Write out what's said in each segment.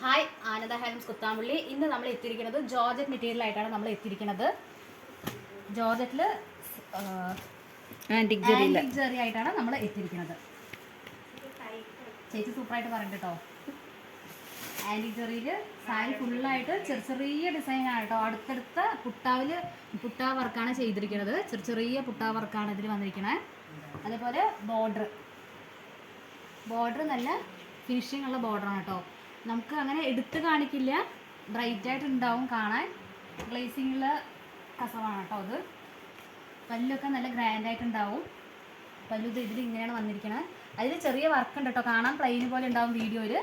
Hi ആനന്ദ hands Kuthampully ഇന്ന് നമ്മൾ എത്തിയിരിക്കുന്നത് ജോർജറ്റ് മെറ്റീരിയൽ ആയിട്ടാണ് നമ്മൾ എത്തിയിരിക്കുന്നത്. ജോർജറ്റിൽ ജെറി ആയിട്ടാണ് നമ്മൾ എത്തിയിരിക്കുന്നത്. ചേച്ചി സൂപ്പറായിട്ട് പറഞ്ഞു കേട്ടോ. ആന്റിക് ജെറിയിൽ സാരി ഫുള്ളായിട്ട് ചെറിയ ചെറിയ ഡിസൈനാണ് കേട്ടോ. അടുത്തടുത്ത പുട്ടാവിൽ പുട്ടാ വർക്കാണ് ചെയ്തിരിക്കുന്നത്. ചെറിയ ചെറിയ പുട്ടാ വർക്കാണ് ഇതിൽ വന്നിരിക്കുന്നത് അതേപോലെ ബോർഡർ ബോർഡർ നല്ല ഫിനിഷിംഗ് ഉള്ള ബോർഡറാണ് കേട്ടോ. നമുക്ക് അങ്ങനെ എടുത്ത് കാണിക്കില്ല. ബ്രൈറ്റ് ആയിട്ട് ഉണ്ടാവും കാണാൻ. ഗ്ലേസിങ്ങുള്ള കസവാണ് കേട്ടോ അത്. പല്ലൊക്കെ നല്ല ഗ്രാൻഡ് ആയിട്ട് ഉണ്ടാവും പല്ലു ഇത് ഇതിൽ ഇങ്ങനെയാണ് വന്നിരിക്കുന്നത് അതിൽ ചെറിയ വർക്ക് ഉണ്ട് കേട്ടോ. കാണാൻ പ്ലെയിൻ പോലെ ഉണ്ടാവും വീഡിയോയിൽ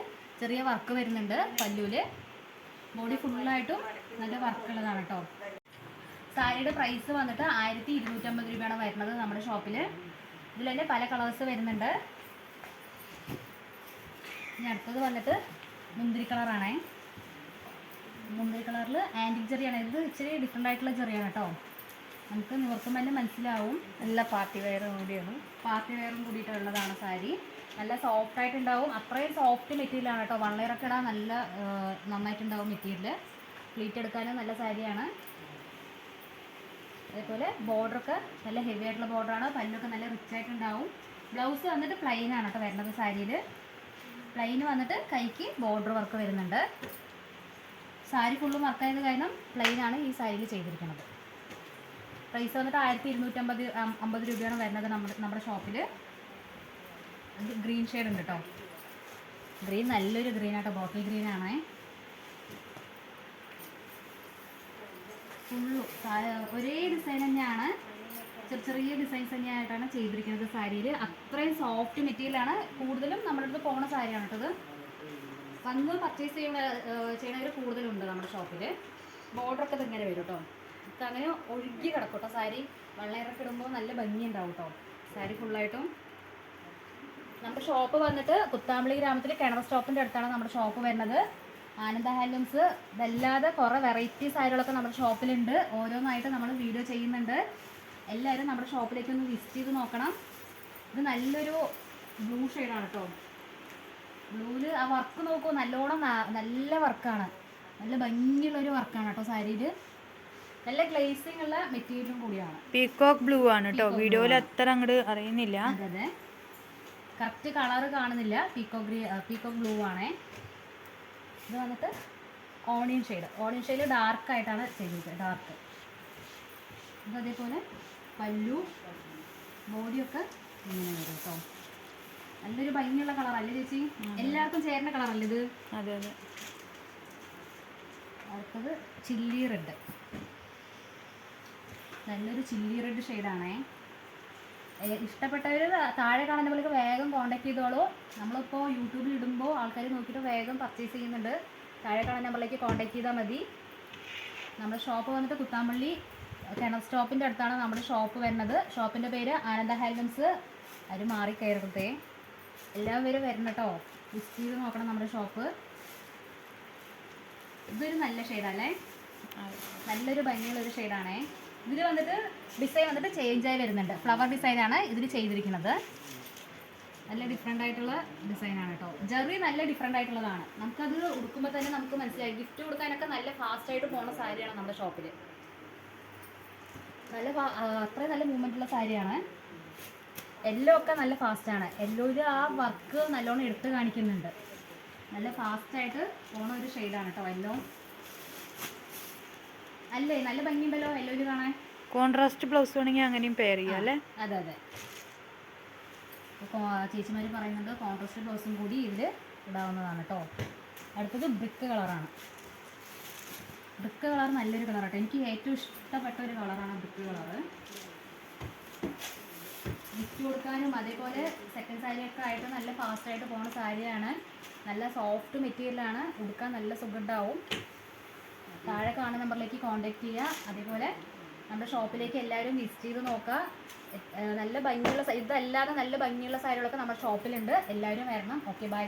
ചെറിയ വർക്ക് വരുന്നുണ്ട് പല്ലുവിൽ ബോഡി ഫുള്ളായിട്ടും നല്ല വർക്ക് ഉള്ളതാണ് കേട്ടോ. സാരിയുടെ പ്രൈസ് വന്നിട്ട് ആയിരത്തി ഇരുന്നൂറ്റമ്പത് രൂപയാണ് വരുന്നത് നമ്മുടെ ഷോപ്പിൽ ഇതിൽ തന്നെ പല കളേഴ്സ് വരുന്നുണ്ട്. ഇനി അടുത്തത് വന്നിട്ട് മുന്തിരി കളറാണേ. മുന്തിരി കളറിൽ ആന്റിക് ചെറിയാണ്. ഇത് ഇച്ചിരി ഡിഫറെന്റ് ആയിട്ടുള്ള ചെറിയാണ് കേട്ടോ നമുക്ക് നിവർത്തുമ്പോൾ തന്നെ മനസ്സിലാവും. നല്ല പാർട്ടി വെയറും കൂടിയാണ്. പാർട്ടി വെയറും കൂടിയിട്ടുള്ളതാണ് സാരി. നല്ല സോഫ്റ്റ് ആയിട്ടുണ്ടാവും. അത്രയും സോഫ്റ്റ് മെറ്റീരിയലാണ് കേട്ടോ വൺ ലെയറൊക്കെ ഇടാൻ നല്ല നന്നായിട്ടുണ്ടാവും മെറ്റീരിയൽ പ്ലീറ്റ് എടുക്കാനും നല്ല സാരിയാണ്. അതേപോലെ ബോർഡറൊക്കെ നല്ല ഹെവി ആയിട്ടുള്ള ബോർഡറാണ് പല്ലൊക്കെ നല്ല റിച്ച് ആയിട്ടുണ്ടാവും. ബ്ലൗസ് വന്നിട്ട് പ്ലെയിൻ ആണ് കേട്ടോ വരുന്നത് സാരിയിൽ പ്ലെയിൻ വന്നിട്ട് കൈക്ക് ബോർഡർ വർക്ക് വരുന്നുണ്ട്. സാരി ഫുള്ള് വർക്കായത് കാരണം പ്ലെയിൻ ആണ് ഈ സാരിയിൽ ചെയ്തിരിക്കുന്നത്. പ്രൈസ് വന്നിട്ട് ആയിരത്തി ഇരുന്നൂറ്റമ്പത് അമ്പത് രൂപയാണ് വരുന്നത് നമ്മുടെ നമ്മുടെ ഷോപ്പിൽ ഗ്രീൻ ഷെയ്ഡ് ഉണ്ട് കേട്ടോ ഗ്രീൻ നല്ലൊരു ഗ്രീൻ ആട്ടോ ബോട്ടിൽ ഗ്രീൻ ആണേ. ഫുള്ളു ഒരേ ഡിസൈൻ തന്നെയാണ്. ചെറിയ ചെറിയ ഡിസൈൻസ് തന്നെയായിട്ടാണ് ചെയ്തിരിക്കുന്നത് സാരിയിൽ അത്രയും സോഫ്റ്റ് മെറ്റീരിയലാണ് കൂടുതലും നമ്മുടെ അടുത്ത് പോണ സാരിയാണ് കേട്ടത് വന്ന് പർച്ചേസ് ചെയ്യുന്ന ചെയ്യണവർ കൂടുതലുണ്ട് നമ്മുടെ ഷോപ്പിൽ ബോർഡറൊക്കെ ഇങ്ങനെ വരും കേട്ടോ. അങ്ങനെ ഒഴുകി കിടക്കും കേട്ടോ സാരി. വെള്ളയിറക്കി ഇടുമ്പോൾ നല്ല ഭംഗി ഉണ്ടാവും കേട്ടോ. സാരി ഫുള്ളായിട്ടും നമ്മുടെ ഷോപ്പ് വന്നിട്ട് കുത്താമ്പളി ഗ്രാമത്തിൽ കിണറ സ്റ്റോപ്പിന്റെ അടുത്താണ് നമ്മുടെ ഷോപ്പ് വരുന്നത്. ആനന്ദ ഹാൻഡ്ലൂംസ്. ഇതല്ലാതെ കുറേ വെറൈറ്റി സാരികളൊക്കെ നമ്മുടെ ഷോപ്പിലുണ്ട് ഓരോന്നായിട്ട് നമ്മൾ വീഡിയോ ചെയ്യുന്നുണ്ട്. എല്ലാവരും നമ്മുടെ ഷോപ്പിലേക്ക് ഒന്ന് വിസിറ്റ് ചെയ്ത് നോക്കണം. ഇത് നല്ലൊരു ബ്ലൂ ഷെയ്ഡാണ് കേട്ടോ ബ്ലൂവിൽ ആ വർക്ക് നോക്കൂ നല്ലോണം നല്ല വർക്കാണ് നല്ല ഭംഗിയുള്ളൊരു വർക്കാണ് കേട്ടോ സാരിയിൽ നല്ല ഗ്ലേസിംഗ് ഉള്ള മെറ്റീരിയലും കൂടിയാണ്. പീക്കോക്ക് ബ്ലൂ ആണ് കേട്ടോ വീഡിയോയിൽ അത്ര അങ്ങോട്ട് അറിയുന്നില്ല. അതെ കറക്റ്റ് കളർ കാണുന്നില്ല. പീക്കോക്ക് ഗ്രീ ബ്ലൂ ആണേ. ഇത് വന്നിട്ട് onion shade onion shade dark ആയിട്ടാണ് ചെയ്തിരിക്കുന്നത് ഡാർക്ക് ഇത് അതേപോലെ പല്ലു ബോഡിയൊക്കെ ഇങ്ങനെ വരും കേട്ടോ. നല്ലൊരു ഭംഗിയുള്ള കളറല്ലേ ചേച്ചി? എല്ലാവർക്കും ചേരുന്ന കളറല്ലേ ഇത്? അതെ അതെ. അടുത്തത് ചില്ലി റെഡ് നല്ലൊരു ചില്ലി റെഡ് ഷെയ്ഡാണേ ഇഷ്ടപ്പെട്ടവർ താഴെ കാണുന്ന പോലെ വേഗം കോൺടാക്ട് ചെയ്തോളൂ. നമ്മളിപ്പോൾ യൂട്യൂബിൽ ഇടുമ്പോൾ ആൾക്കാർ നോക്കിയിട്ട് വേഗം പർച്ചേസ് ചെയ്യുന്നുണ്ട്. താഴെ കാണുന്ന നമ്പറിലേക്ക് കോൺടാക്ട് ചെയ്താൽ മതി. നമ്മുടെ ഷോപ്പ് വന്നിട്ട് കുത്താമ്പള്ളി കിണർ സ്റ്റോപ്പിന്റെ അടുത്താണ് നമ്മുടെ ഷോപ്പ് വരുന്നത്. ഷോപ്പിന്റെ പേര് ആനന്ദ ഹാൻഡ്ലൂംസ് അത് മാറി കയറരുതേ. എല്ലാവരും വരണം കേട്ടോ വിസിറ്റ് ചെയ്ത് നോക്കണം നമ്മുടെ ഷോപ്പ് ഇതൊരു നല്ല ഷെയ്ഡല്ലേ നല്ലൊരു ഭംഗിയുള്ളൊരു ഷെയ്ഡാണേ ഇതിൽ വന്നിട്ട് ഡിസൈൻ വന്നിട്ട് ചേഞ്ചായി വരുന്നുണ്ട്. ഫ്ലവർ ഡിസൈനാണ് ഇതിൽ ചെയ്തിരിക്കുന്നത്. നല്ല ഡിഫറെന്റ് ആയിട്ടുള്ള ഡിസൈനാണ് കേട്ടോ ജെറി നല്ല ഡിഫറെന്റ് ആയിട്ടുള്ളതാണ്. നമുക്കത് ഉടുക്കുമ്പോൾ തന്നെ നമുക്ക് മനസ്സിലായി. ഗിഫ്റ്റ് കൊടുക്കാനൊക്കെ നല്ല ഫാസ്റ്റായിട്ട് പോകുന്ന സാരിയാണ് നമ്മുടെ ഷോപ്പിൽ നല്ല അത്രയും നല്ല മൂവ്മെന്റ് ഉള്ള സാരിയാണ്. എല്ലോ ഒക്കെ നല്ല ഫാസ്റ്റ് ഫാസ്റ്റാണ് എല്ലോയിൽ ആ വർക്ക് നല്ലോണം എടുത്ത് കാണിക്കുന്നുണ്ട്. നല്ല ഫാസ്റ്റ് ആയിട്ട് പോണ ഒരു ഷെയ്ഡാണ് കേട്ടോ എല്ലോ അല്ലേ? നല്ല ഭംഗിയുണ്ടല്ലോ എല്ലോയിൽ കാണാൻ. കോൺട്രാസ്റ്റ് ബ്ലൗസ് വേണമെങ്കിൽ അങ്ങനെയും പെയർ ചെയ്യാം അല്ലേ? അതെ അതെ. അപ്പോൾ ചേച്ചിമാർ പറയുന്നത് കോൺട്രാസ്റ്റ് ബ്ലൗസും കൂടി ഇതിൽ ഇടാവുന്നതാണ് കേട്ടോ അടുത്തത് ബ്രിക്ക് കളറാണ് ബ്രിക്ക് കളർ നല്ലൊരു കളറാട്ടോ. എനിക്ക് ഏറ്റവും ഇഷ്ടപ്പെട്ട ഒരു കളറാണ് ബ്രിക്ക് കളർ. ഗിഫ്റ്റ് കൊടുക്കാനും അതേപോലെ സെക്കൻഡ് സാരിയൊക്കെ ആയിട്ട് നല്ല ഫാസ്റ്റായിട്ട് പോകുന്ന സാരിയാണ്. നല്ല സോഫ്റ്റ് മെറ്റീരിയലാണ് ഉടുക്കാൻ നല്ല സുഖമുണ്ടാവും. താഴെ കാണുന്ന നമ്പറിലേക്ക് കോൺടാക്ട് ചെയ്യുക. അതേപോലെ നമ്മുടെ ഷോപ്പിലേക്ക് എല്ലാവരും വിസിറ്റ് ചെയ്ത് നോക്കുക. നല്ല ഭംഗിയുള്ള ഇതല്ലാതെ നല്ല ഭംഗിയുള്ള സാരികളൊക്കെ നമ്മുടെ ഷോപ്പിലുണ്ട് എല്ലാവരും വരണം. Okay bye